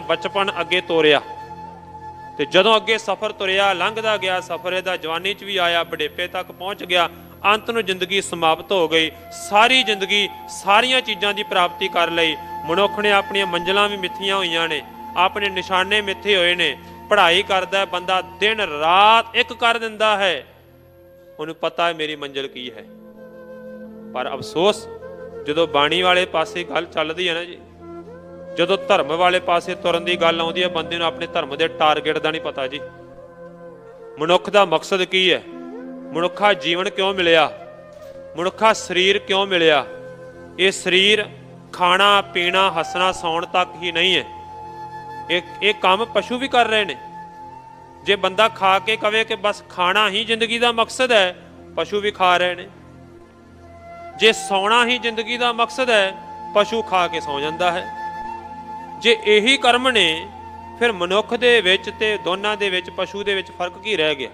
ਬਚਪਨ ਅੱਗੇ ਤੋਰਿਆ। ਤੇ ਜਦੋਂ ਅੱਗੇ ਸਫ਼ਰ ਤੁਰਿਆ, ਲੰਘਦਾ ਗਿਆ, ਸਫ਼ਰ ਇਹਦਾ ਜਵਾਨੀ 'ਚ ਵੀ ਆਇਆ, ਬੁਢੇਪੇ ਤੱਕ ਪਹੁੰਚ ਗਿਆ, ਅੰਤ ਨੂੰ ਜ਼ਿੰਦਗੀ ਸਮਾਪਤ ਹੋ ਗਈ। ਸਾਰੀ ਜ਼ਿੰਦਗੀ ਸਾਰੀਆਂ ਚੀਜ਼ਾਂ ਦੀ ਪ੍ਰਾਪਤੀ ਕਰ ਲਈ। ਮਨੁੱਖ ਨੇ ਆਪਣੀਆਂ ਮੰਜ਼ਲਾਂ ਵੀ ਮਿੱਥੀਆਂ ਹੋਈਆਂ ਨੇ, ਆਪਣੇ ਨਿਸ਼ਾਨੇ ਮਿੱਥੇ ਹੋਏ ਨੇ। ਪੜ੍ਹਾਈ ਕਰਦਾ ਬੰਦਾ ਦਿਨ ਰਾਤ ਇੱਕ ਕਰ ਦਿੰਦਾ ਹੈ। ਉਹਨੂੰ ਪਤਾ ਹੈ ਮੇਰੀ ਮੰਜ਼ਿਲ ਕੀ ਹੈ। ਪਰ ਅਫਸੋਸ, ਜਦੋਂ ਬਾਣੀ ਵਾਲੇ ਪਾਸੇ ਗੱਲ ਚੱਲਦੀ ਹੈ ਨਾ ਜੀ ਜਦੋਂ ਧਰਮ ਵਾਲੇ ਪਾਸੇ ਤੁਰਨ ਦੀ ਗੱਲ ਆਉਂਦੀ ਹੈ, ਬੰਦੇ ਨੂੰ ਆਪਣੇ ਧਰਮ ਦੇ ਟਾਰਗੇਟ ਦਾ ਨਹੀਂ ਪਤਾ ਜੀ। ਮਨੁੱਖ ਦਾ ਮਕਸਦ ਕੀ ਹੈ? ਮਨੁੱਖਾ ਜੀਵਨ ਕਿਉਂ ਮਿਲਿਆ? ਮਨੁੱਖਾ ਸਰੀਰ ਕਿਉਂ ਮਿਲਿਆ? ਇਹ ਸਰੀਰ ਖਾਣਾ, ਪੀਣਾ, ਹੱਸਣਾ, ਸੌਣ ਤੱਕ ਹੀ ਨਹੀਂ ਹੈ। ਇਹ ਇਹ ਕੰਮ ਪਸ਼ੂ ਵੀ ਕਰ ਰਹੇ ਨੇ। ਜੇ ਬੰਦਾ ਖਾ ਕੇ ਕਵੇ ਕਿ ਬਸ ਖਾਣਾ ਹੀ ਜ਼ਿੰਦਗੀ ਦਾ ਮਕਸਦ ਹੈ, ਪਸ਼ੂ ਵੀ ਖਾ ਰਹੇ ਨੇ। ਜੇ ਸੌਣਾ ਹੀ ਜ਼ਿੰਦਗੀ ਦਾ ਮਕਸਦ ਹੈ, ਪਸ਼ੂ ਖਾ ਕੇ ਸੌ ਜਾਂਦਾ ਹੈ। ਜੇ ਇਹੀ ਕਰਮ ਨੇ, ਫਿਰ ਮਨੁੱਖ ਦੇ ਵਿੱਚ ਤੇ ਦੋਨਾਂ ਦੇ ਵਿੱਚ, ਪਸ਼ੂ ਦੇ ਵਿੱਚ ਫ਼ਰਕ ਕੀ ਰਹਿ ਗਿਆ?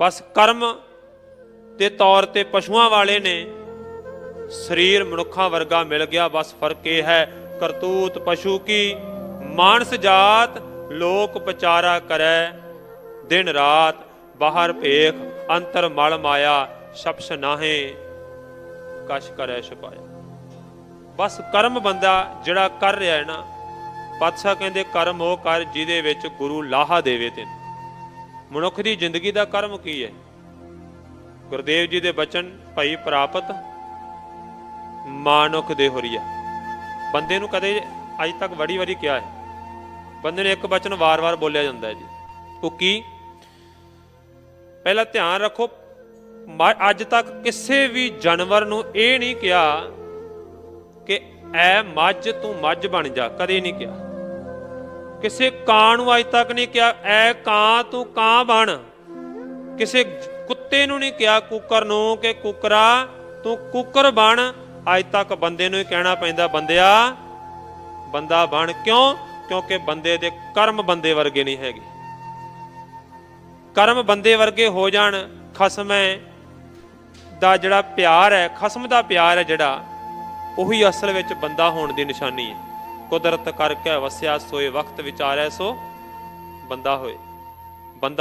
ਬਸ ਕਰਮ ਦੇ ਤੌਰ ਤੇ ਪਸ਼ੂਆਂ ਵਾਲੇ ਨੇ ਸਰੀਰ ਮਨੁੱਖਾਂ ਵਰਗਾ ਮਿਲ ਗਿਆ, ਬਸ ਫ਼ਰਕ ਇਹ ਹੈ, ਕਰਤੂਤ ਪਸ਼ੂ ਕੀ? ਮਾਨਸ ਜਾਤ ਲੋਕ ਪਚਾਰਾ ਕਰੈ, ਦਿਨ ਰਾਤ ਬਾਹਰ ਭੇਖ, ਅੰਤਰ ਮਲ ਮਾਇਆ ਸ਼ਬਸ ਨਾਹੇ ਕਸ਼ ਕਰੈ ਛਪਾਇਆ। ਬਸ ਕਰਮ ਬੰਦਾ ਜਿਹੜਾ ਕਰ ਰਿਹਾ ਹੈ ਨਾ, ਪਾਤਸ਼ਾਹ ਕਹਿੰਦੇ ਕਰਮ ਉਹ ਕਰ ਜਿਹਦੇ ਵਿੱਚ ਗੁਰੂ ਲਾਹਾ ਦੇਵੇ ਤੈਨੂੰ। ਮਨੁੱਖ ਦੀ ਜ਼ਿੰਦਗੀ ਦਾ ਕਰਮ ਕੀ ਹੈ? ਗੁਰਦੇਵ ਜੀ ਦੇ ਬਚਨ, ਭਈ ਪ੍ਰਾਪਤ ਮਾਨੁਖ ਦੇ ਹੋਰੀਆ। ਬੰਦੇ ਨੂੰ ਕਦੇ ਅੱਜ ਤੱਕ ਵੜੀ ਵੜੀ ਕਿਹਾ ਹੈ। ਬੰਦੇ ਨੇ ਇੱਕ ਬਚਨ ਵਾਰ-ਵਾਰ ਬੋਲਿਆ ਜਾਂਦਾ ਹੈ ਜੀ। ਉਹ ਕੀ? ਪਹਿਲਾਂ ਧਿਆਨ ਰੱਖੋ, ਮ- ਅੱਜ ਤੱਕ ਕਿਸੇ ਵੀ ਜਾਨਵਰ ਨੂੰ ਇਹ ਨਹੀਂ ਕਿਹਾ ਕਿ ਐ ਮੱਝ ਤੂੰ ਮੱਝ ਬਣ ਜਾ, ਕਦੇ ਨਹੀਂ ਕਿਹਾ। ਕਿਸੇ ਕਾਂ ਨੂੰ ਅੱਜ ਤੱਕ ਨਹੀਂ ਕਿਹਾ, ਐ ਕਾਂ ਤੂੰ ਕਾਂ ਬਣ। ਕਿਸੇ ਕੁੱਤੇ ਨੂੰ ਨਹੀਂ ਕਿਹਾ, ਕੁੱਕਰ ਨੂੰ ਕਿ ਕੁੱਕਰਾ ਤੂੰ ਕੁੱਕਰ ਬਣ। ਅੱਜ ਤੱਕ ਬੰਦੇ ਨੂੰ ਹੀ ਕਹਿਣਾ ਪੈਂਦਾ, ਬੰਦਿਆ, ਬੰਦਾ ਬਣ ਕਿਉਂ? ਕਿਉਂਕਿ ਬੰਦੇ ਦੇ ਕਰਮ ਬੰਦੇ ਵਰਗੇ ਨਹੀਂ ਹੈਗੇ। ਕਰਮ ਬੰਦੇ ਵਰਗੇ ਹੋ ਜਾਣ, ਖਸਮੈ ਦਾ ਜਿਹੜਾ ਪਿਆਰ ਹੈ, ਖਸਮ ਦਾ ਪਿਆਰ ਹੈ ਜਿਹੜਾ ਉਹੀ ਅਸਲ ਵਿੱਚ ਬੰਦਾ ਹੋਣ ਦੀ ਨਿਸ਼ਾਨੀ ਹੈ। ਕੁਦਰਤ ਕਰਕੇ ਵਸਿਆ ਸੋਏ ਵਕਤ ਵਿਚਾਰੈ ਸੋ ਬੰਦਾ ਹੋਏ।